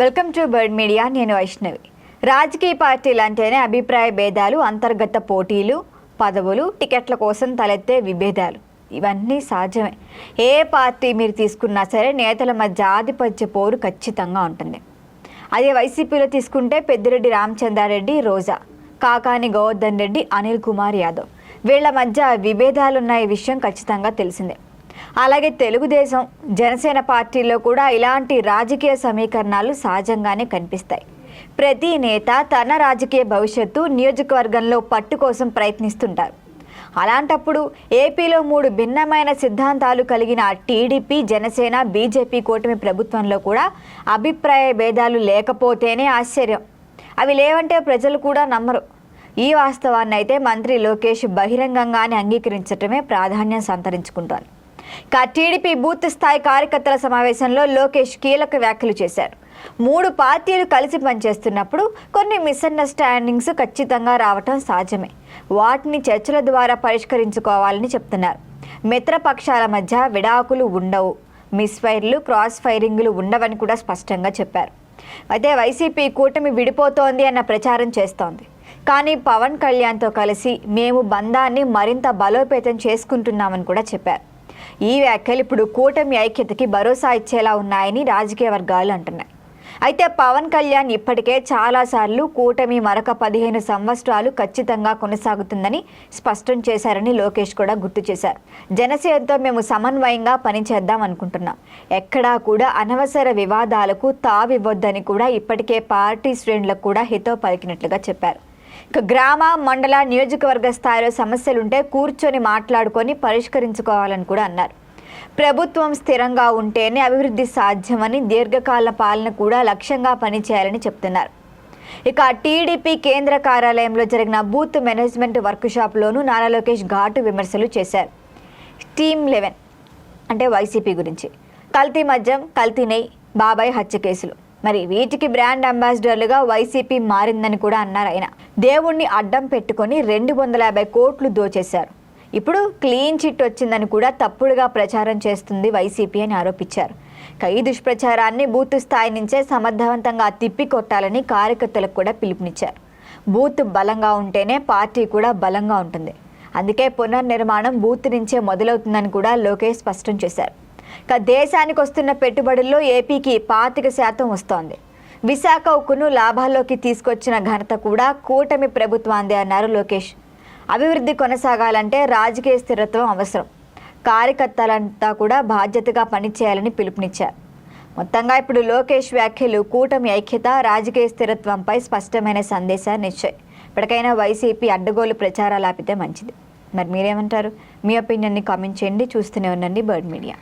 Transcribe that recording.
Welcome to bird media నేను వైష్ణవి. రాజకీయ పార్టీలు అంటేనే అభిప్రాయ భేదాలు అంతర్గత పోటీలు పదవులు టికెట్ల కోసం తలెత్తే విభేదాలు. ఇవన్నీ సాధ్యమే ఏ పార్టీ మీరు తీసుకున్నా సరే నేతల మధ్య ఆధిపత్య పోరు ఖచ్చితంగా ఉంటుంది. అదే వైసీపీలో తీసుకుంటే పెద్దిరెడ్డి రామచంద్రారెడ్డి రోజా. కాకాని గోవర్ధన్ రెడ్డి అనిల్ కుమార్ యాదవ్. వీళ్ళ మధ్య విభేదాలున్న ఈ విషయం ఖచ్చితంగా తెలిసిందే. అలాగే తెలుగుదేశం జనసేన పార్టీల్లో కూడా ఇలాంటి రాజకీయ సమీకరణాలు సహజంగానే కనిపిస్తాయి. ప్రతి నేత తన రాజకీయ భవిష్యత్తు నియోజకవర్గంలో పట్టు కోసం ప్రయత్నిస్తుంటారు. అలాంటప్పుడు ఏపీలో మూడు భిన్నమైన సిద్ధాంతాలు కలిగిన టీడీపీ జనసేన బీజేపీ కూటమి ప్రభుత్వంలో కూడా అభిప్రాయ భేదాలు లేకపోతేనే ఆశ్చర్యం. అవి లేవంటే ప్రజలు కూడా నమ్మరు. ఈ వాస్తవాన్ని అయితే మంత్రి లోకేష్ బహిరంగంగానే అంగీకరించటమే ప్రాధాన్యం సంతరించుకుంటారు ఇక టీడీపీ బూత్ స్థాయి కార్యకర్తల సమావేశంలో లోకేష్ కీలక వ్యాఖ్యలు చేశారు. మూడు పార్టీలు కలిసి పనిచేస్తున్నప్పుడు కొన్ని మిస్అండర్స్టాండింగ్స్ ఖచ్చితంగా రావటం సహజమే. వాటిని చర్చల ద్వారా పరిష్కరించుకోవాలని చెప్తున్నారు. మిత్రపక్షాల మధ్య విడాకులు ఉండవు. మిస్ఫైర్లు క్రాస్ ఫైరింగ్లు ఉండవని కూడా స్పష్టంగా చెప్పారు. అయితే వైసీపీ కూటమి విడిపోతోంది అన్న ప్రచారం చేస్తోంది. కానీ పవన్ కళ్యాణ్తో కలిసి మేము బంధాన్ని మరింత బలోపేతం చేసుకుంటున్నామని కూడా చెప్పారు. ఈ వ్యాఖ్యలు ఇప్పుడు కూటమి ఐక్యతకి భరోసా ఇచ్చేలా ఉన్నాయని రాజకీయ వర్గాలు అంటున్నాయి. అయితే పవన్ కళ్యాణ్ ఇప్పటికే చాలాసార్లు కూటమి మరొక పదిహేను సంవత్సరాలు ఖచ్చితంగా కొనసాగుతుందని స్పష్టం చేశారని లోకేష్ కూడా గుర్తు చేశారు. జనసేనతో మేము సమన్వయంగా పనిచేద్దాం అనుకుంటున్నాం. ఎక్కడా కూడా అనవసర వివాదాలకు తావివ్వొద్దని కూడా ఇప్పటికే పార్టీ శ్రేణులకు కూడా హితో పలికినట్లుగా చెప్పారు. గ్రామ మండల నియోజకవర్గ స్థాయిలో సమస్యలుంటే కూర్చొని మాట్లాడుకొని పరిష్కరించుకోవాలని కూడా అన్నారు. ప్రభుత్వం స్థిరంగా ఉంటేనే అభివృద్ధి సాధ్యమని దీర్ఘకాల పాలన కూడా లక్ష్యంగా పనిచేయాలని చెప్తున్నారు. ఇక టీడీపీ కేంద్ర కార్యాలయంలో జరిగిన బూత్ మేనేజ్మెంట్ వర్క్షాప్లోనూ నారా లోకేష్ ఘాటు విమర్శలు చేశారు. టీమ్ లెవెన్ అంటే వైసీపీ గురించి. కల్తీ మద్యం కల్తీ నెయ్యి బాబాయ్ హత్య కేసులు. మరి వీటికి బ్రాండ్ అంబాసిడర్లుగా వైసీపీ మారిందని కూడా అన్నారు ఆయన. దేవుణ్ణి అడ్డం పెట్టుకొని రెండు వందల యాభై కోట్లు దోచేశారు. ఇప్పుడు క్లీన్ చిట్ వచ్చిందని కూడా తప్పుడుగా ప్రచారం చేస్తుంది వైసీపీ అని ఆరోపించారు. ఈ దుష్ప్రచారాన్ని బూత్ స్థాయి నుంచే సమర్థవంతంగా తిప్పికొట్టాలని కార్యకర్తలకు కూడా పిలుపునిచ్చారు. బూత్ బలంగా ఉంటేనే పార్టీ కూడా బలంగా ఉంటుంది. అందుకే పునర్నిర్మాణం బూత్ నుంచే మొదలవుతుందని కూడా లోకేష్ స్పష్టం చేశారు. దేశానికి వస్తున్న పెట్టుబడుల్లో ఏపీకి పాతిక శాతం వస్తోంది. విశాఖ ఉక్కును లాభాల్లోకి తీసుకొచ్చిన ఘనత కూడా కూటమి ప్రభుత్వాందే అన్నారు లోకేష్. అభివృద్ధి కొనసాగాలంటే రాజకీయ స్థిరత్వం అవసరం. కార్యకర్తలంతా కూడా బాధ్యతగా పనిచేయాలని పిలుపునిచ్చారు. మొత్తంగా ఇప్పుడు లోకేష్ వ్యాఖ్యలు కూటమి ఐక్యత రాజకీయ స్థిరత్వంపై స్పష్టమైన సందేశాన్ని ఇచ్చాయి. ఇప్పటికైనా వైసీపీ అడ్డగోలు ప్రచారాలు ఆపితే మంచిది. మరి మీరేమంటారు? మీ ఒపీనియన్ని కామెంట్ చేయండి. చూస్తూనే ఉండండి బర్డ్ మీడియా.